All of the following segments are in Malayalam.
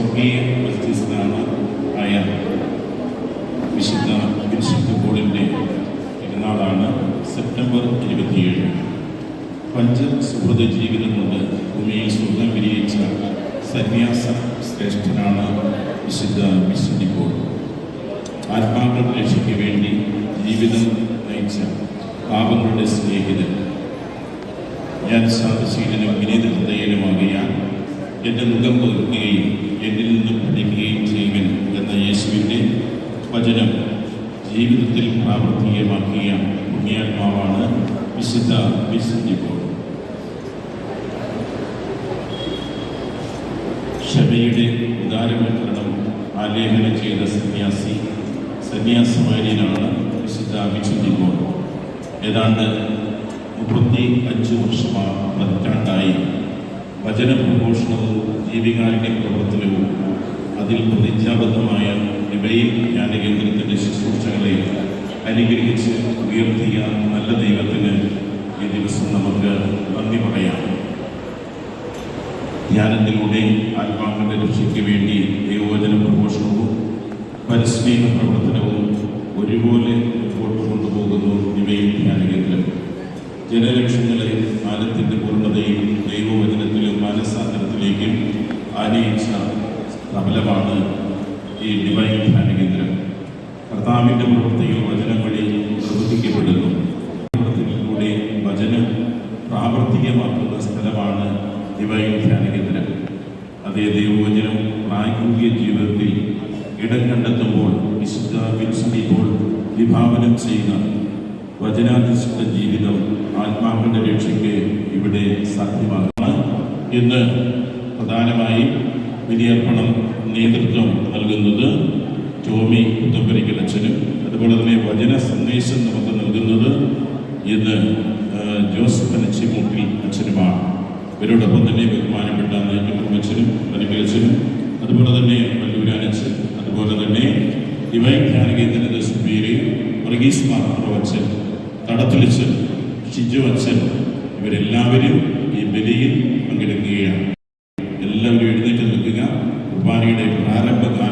സ്വർഗീയ മധ്യസ്ഥനാണ് ആയ വിശുദ്ധ വിശുദ്ധ ബോർഡിന്റെ പെരുന്നാളാണ് സെപ്റ്റംബർ ഇരുപത്തിയേഴ്. പഞ്ചസുഹൃത ജീവിതം കൊണ്ട് ഭൂമിയിൽ സ്വർഗം വിരിയിച്ച സന്യാസ ശ്രേഷ്ഠനാണ് വിശുദ്ധ വിശുദ്ധി ആത്മാക്കളുടെ രക്ഷയ്ക്ക് വേണ്ടി ജീവിതം നയിച്ച പാപങ്ങളുടെ സ്നേഹിതൻ. ഞാൻ ശാന്തശീലനും വിനീത ഹൃദയനുമാകിയാൽ എന്റെ മുഖം പകർത്തുകയും എന്നിൽ നിന്ന് പഠിക്കുകയും ചെയ്യുവൻ എന്ന യേശുവിന്റെ വചനം ജീവിതത്തിൽ പ്രാവർത്തികമാക്കിയ പുണ്യാത്മാവാണ് വിശുദ്ധ വിശുദ്ധിപ്പോൾ ക്ഷമയുടെ ഉദാരവൽക്കരണം ആലേഖനം ചെയ്ത സന്യാസി സന്യാസമാര്യനാണ് വിശുദ്ധ വിശുദ്ധിപ്പോൾ ഏതാണ്ട് മുപ്പത്തി അഞ്ച് വർഷമാ പതിറ്റാണ്ടായി വചന പ്രഘോഷണവും ജീവികാരുടെ പ്രവർത്തനവും അതിൽ പ്രതിജ്ഞാബദ്ധമായ ഇവയിൽ ജ്ഞാനകേന്ദ്രത്തിന്റെ ശുശ്രൂഷകളെ അനുഗ്രഹിച്ച് ഉയർത്തിയ നല്ല ദൈവത്തിന് ഈ ദിവസം നമുക്ക് നന്ദി പറയാം. ധ്യാനത്തിലൂടെ ആത്മാക്കളുടെ രക്ഷയ്ക്ക് വേണ്ടി ദൈവവചന പ്രഘോഷണവും പരിസ്നേഹ പ്രവർത്തനവും ഒരുപോലെ മുമ്പോട്ട് കൊണ്ടുപോകുന്നു ഇവയിൽ ധ്യാന കേന്ദ്രം ജനലക്ഷങ്ങളെ കാലത്തിന്റെ പൂർണതയും ആനയിച്ച തബലമാണ് ഈ ഡിവൈൻ ധ്യാന കേന്ദ്രം കർത്താവിന്റെ പ്രവൃത്തികൾ വചനം വഴി പ്രവർത്തിക്കപ്പെടുന്നു. പ്രവർത്തികളിലൂടെ വചനം പ്രാവർത്തികമാക്കുന്ന സ്ഥലമാണ് ഡിവൈൻ ധ്യാനകേന്ദ്രം. അതേ ദൈവവചനം പ്രായോഗിക ജീവിതത്തിൽ ഇടം കണ്ടെത്തുമ്പോൾ വിശുദ്ധ വിഭാവനം ചെയ്യുന്ന വചനാധിഷ്ഠിത ജീവിതം ആത്മാക്കളുടെ രക്ഷയ്ക്ക് ഇവിടെ സാധ്യമാകുന്നു ഇന്ന് പ്രധാനമായും ബലിയർപ്പണം നേതൃത്വം നൽകുന്നത് ടോമി കുത്തമ്പരിക്കൽ അച്ഛനും അതുപോലെ തന്നെ വചന സന്ദേശം നമുക്ക് നൽകുന്നത് ഇന്ന് ജോസഫ് അനച്ചിമൂട്ടിൽ അച്ഛനുമാണ്. ഇവരോടൊപ്പം തന്നെ ബഹുമാനപ്പെട്ട നയിക്കുന്ന അച്ഛനും അച്ഛനും അതുപോലെ തന്നെ വല്ലൂരാനച്ഛൻ അതുപോലെ തന്നെ ഡിവൈൻ ധ്യാനകേന്ദ്രത്തിന്റെ സുപ്പീരി വർഗീസ് മാർക്കറോ അച്ഛൻ തടത്തുലിച്ചൻ ഷിജു അച്ഛൻ ഇവരെല്ലാവരും ഈ ബലിയിൽ പങ്കെടുക്കുകയാണ്. കുർബാനയുടെ പ്രാരംഭകാലം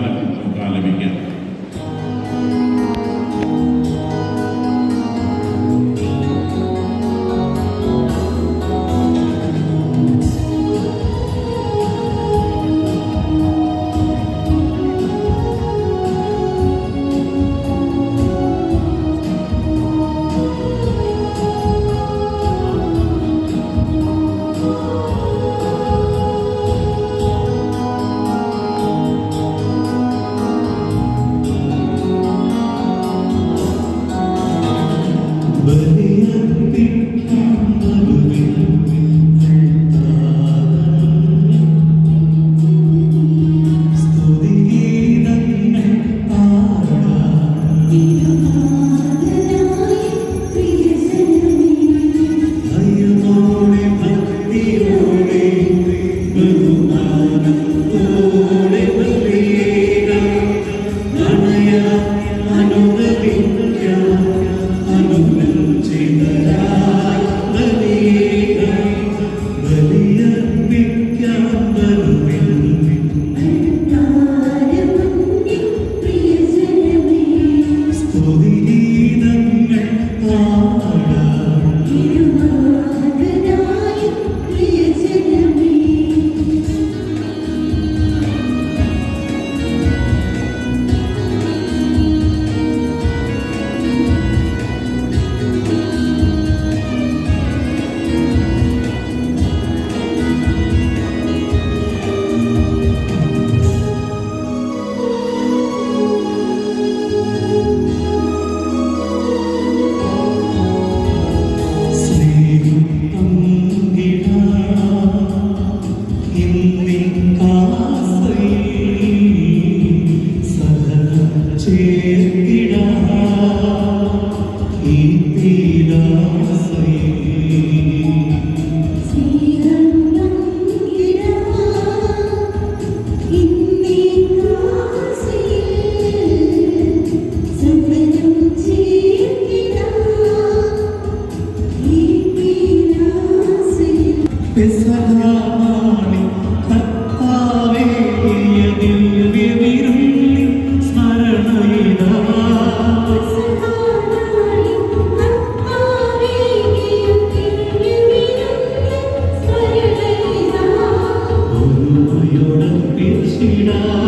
Christina.